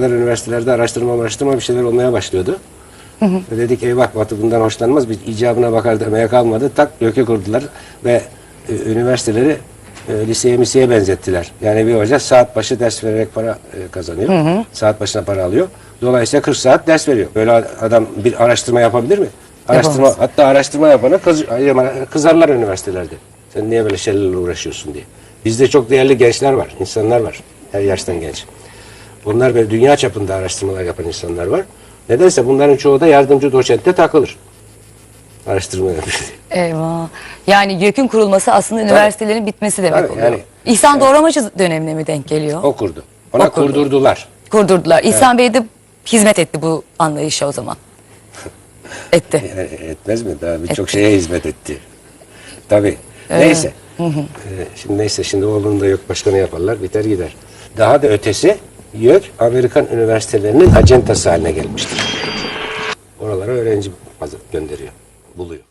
kadar üniversitelerde araştırma araştırma bir şeyler olmaya başlıyordu. Ve dedik eyvah Batı bundan hoşlanmaz. Biz icabına bakar demeye kalmadı. Tak YÖK'ü kurdular ve e, üniversiteleri e, liseye miseye benzettiler. Yani bir hoca saat başı ders vererek para e, kazanıyor. Saat başına para alıyor. Dolayısıyla 40 saat ders veriyor. Böyle adam bir araştırma yapabilir mi? Araştırma, Yapamaz. hatta araştırma yapana kız, kızarlar üniversitelerde. Sen niye böyle şeylerle uğraşıyorsun diye. Bizde çok değerli gençler var, insanlar var. Her yaştan genç. Bunlar böyle dünya çapında araştırmalar yapan insanlar var. Nedense bunların çoğu da yardımcı doçentte takılır. Araştırma yapıyor. Eyvah. Yani YÖK'ün kurulması aslında üniversitelerin bitmesi demek Tabii, oluyor. yani- İhsan Doğramacı dönemine mi denk geliyor? O kurdu. Ona O kurdu. kurdurdular. Kurdurdular. İhsan Bey de hizmet etti bu anlayışa o zaman. Etti. E, Etmez mi? Daha birçok şeye hizmet etti. Tabii. Neyse. Ee, şimdi neyse şimdi oğlunu da yok başkanı yaparlar biter gider. Daha da ötesi YÖK Amerikan üniversitelerinin acentası haline gelmiştir. Oralara öğrenci gönderiyor, buluyor.